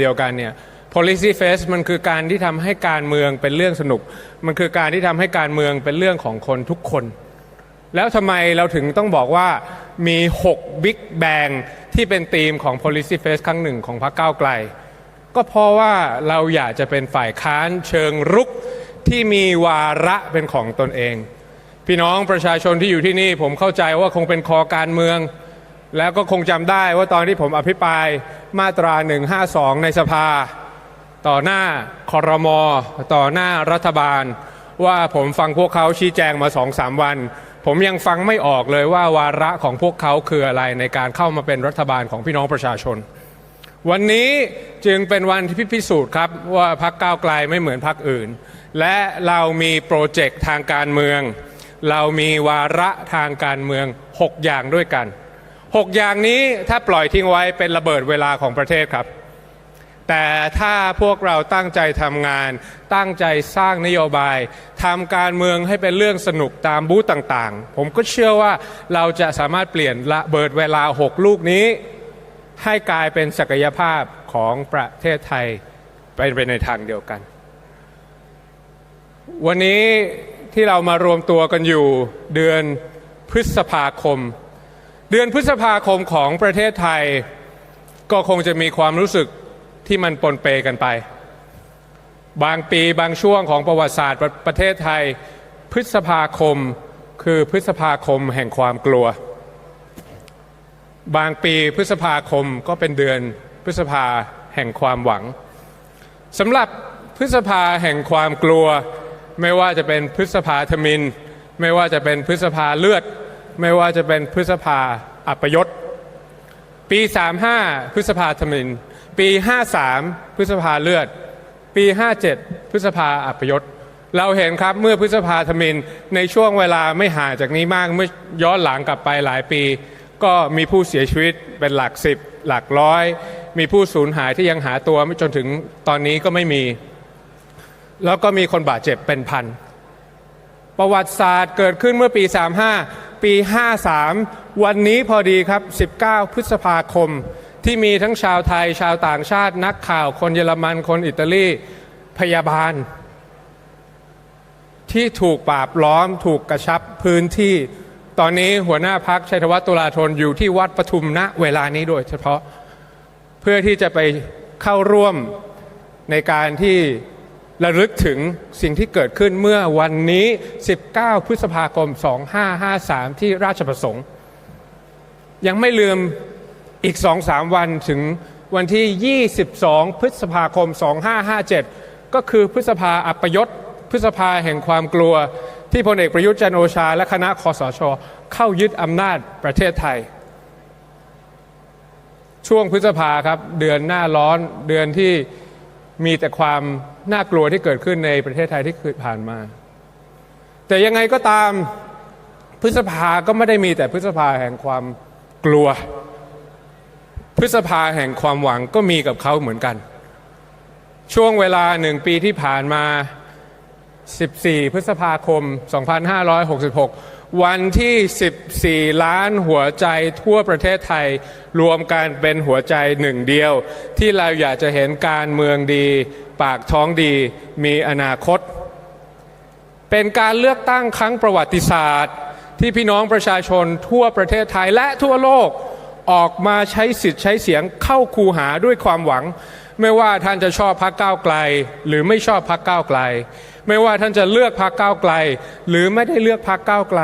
เดียวกันเนี่ย policy face มันคือการที่ทำให้การเมืองเป็นเรื่องสนุก มันคือการที่ทำให้การเมืองเป็นเรื่องของคนทุกคน แล้วทำไมเราถึงต้องบอกว่ามี 6 Big Bang ที่เป็นธีมของ policy face ครั้งหนึ่งของพรรคก้าวไกล ก็เพราะว่าเราอยากจะเป็นฝ่ายค้านเชิงรุกที่มีวาระเป็นของตนเอง พี่น้องประชาชนที่อยู่ที่นี่ผมเข้าใจว่าคงเป็นคอการเมือง แล้วก็คงจำได้ว่าตอนที่ผมอภิปรายมาตรา 152 ในสภา ต่อหน้าคอรมอต่อหน้ารัฐบาล ว่าผมฟังพวกเขาชี้แจงมาสองสามวัน ผมยังฟังไม่ออกเลยว่าวาระของพวกเขาคืออะไรในการเข้ามาเป็นรัฐบาลของพี่น้องประชาชน วันนี้จึงเป็นวันที่พิสูจน์ครับว่าพักก้าวไกลไม่เหมือนพักอื่น และเรามีโปรเจกต์ทางการเมือง เรามีวาระทางการเมือง 6 อย่างด้วยกัน 6 อย่างนี้ถ้าปล่อยทิ้งไว้เป็นระเบิดเวลาของประเทศครับ แต่ถ้าพวกเราตั้งใจทำงาน ตั้งใจสร้างนโยบายทำการเมืองให้เป็นเรื่องสนุกตามบูธต่างๆ ผมก็เชื่อว่าเราจะสามารถเปลี่ยนระเบิดเวลา 6 ลูกนี้ ให้กลายเป็นศักยภาพของประเทศไทยไปไปในทางเดียวกัน วันนี้ที่เรามารวมตัวกันอยู่เดือนพฤษภาคม เดือนพฤษภาคมของประเทศไทย ก็คงจะมีความรู้สึกที่มันปนเปกันไป บางปีบางช่วงของประวัติศาสตร์ประประเทศไทย พฤษภาคมคือพฤษภาคมแห่งความกลัว บางปีพฤษภาคมก็เป็นเดือนพฤษภาแห่งความหวังสำหรับพฤษภาแห่งความกลัว ไม่ว่าจะเป็นพฤษภาธมิน ไม่ว่าจะเป็นพฤษภาเลือด ไม่ว่าจะเป็นพฤษภาอัปยศ ปี 35 พฤษภาธมิน ปี 53 พฤษภาเลือด ปี 57 พฤษภาอัปยศ เราเห็นครับเมื่อพฤษภาธมินในช่วงเวลาไม่ห่างจากนี้มากเมื่อย้อนหลังกลับไปหลายปี ก็มีผู้เสียชีวิตเป็นหลักสิบหลักร้อย มีผู้สูญหายที่ยังหาตัวจนถึงตอนนี้ก็ไม่มี แล้วก็มีคนบาดเจ็บเป็นพันประวัติศาสตร์เกิดขึ้นเมื่อปี 35 ปี 53 วันนี้พอดีครับ 19 พฤษภาคม ที่มีทั้งชาวไทย ชาวต่างชาติ นักข่าว คนเยอรมัน คนอิตาลี พยาบาล ที่ถูกปราบล้อม ถูกกระชับพื้นที่ ตอนนี้หัวหน้าพักชัยธวัฒน์ตุลาธนอยู่ที่วัดปทุมณเวลานี้โดยเฉพาะ เพื่อที่จะไปเข้าร่วมในการที่ ระลึกถึงสิ่งที่เกิดขึ้นเมื่อวันนี้ 19 พฤษภาคม 2553 ที่ราชประสงค์ ยังไม่ลืมอีก 2-3 วันถึงวันที่ 22 พฤษภาคม 2557 ก็คือพฤษภาอัปยศพฤษภาแห่งความกลัว ที่พลเอกประยุทธ์จันโอชา และคณะคอสช เข้ายึดอำนาจประเทศไทย ช่วงพฤษภาครับ เดือนหน้าร้อนเดือนที่ มีแต่ความน่ากลัวที่เกิดขึ้นในประเทศไทยที่ผ่านมา แต่ยังไงก็ตามพฤษภาก็ไม่ได้มีแต่พฤษภาแห่งความกลัว พฤษภาแห่งความหวังก็มีกับเขาเหมือนกัน ช่วงเวลาหนึ่งปีที่ผ่านมา 14 พฤษภาคม 2566 วันที่ 14 ล้านหัวใจทั่วประเทศไทย รวมกันเป็นหัวใจหนึ่งเดียว ที่เราอยากจะเห็นการเมืองดี ปากท้องดีมีอนาคต เป็นการเลือกตั้งครั้งประวัติศาสตร์ ที่พี่น้องประชาชนทั่วประเทศไทยและทั่วโลกออกมาใช้สิทธิ์ใช้เสียงเข้าคูหาด้วยความหวัง ไม่ว่าท่านจะชอบพักก้าวไกล หรือไม่ชอบพักก้าวไกล ไม่ว่าท่านจะเลือกพักก้าวไกล หรือไม่ได้เลือกพักก้าวไกล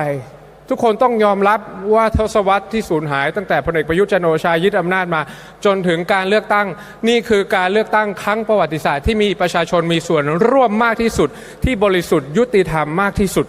ทุกคนต้องยอมรับว่าทศวรรษที่สูญหาย ตั้งแต่พลเอกประยุทธ์จันโอชายึดอำนาจมา จนถึงการเลือกตั้ง นี่คือการเลือกตั้งครั้งประวัติศาสตร์ที่มีประชาชนมีส่วนร่วมมากที่สุด ที่บริสุทธิ์ยุติธรรมมากที่สุด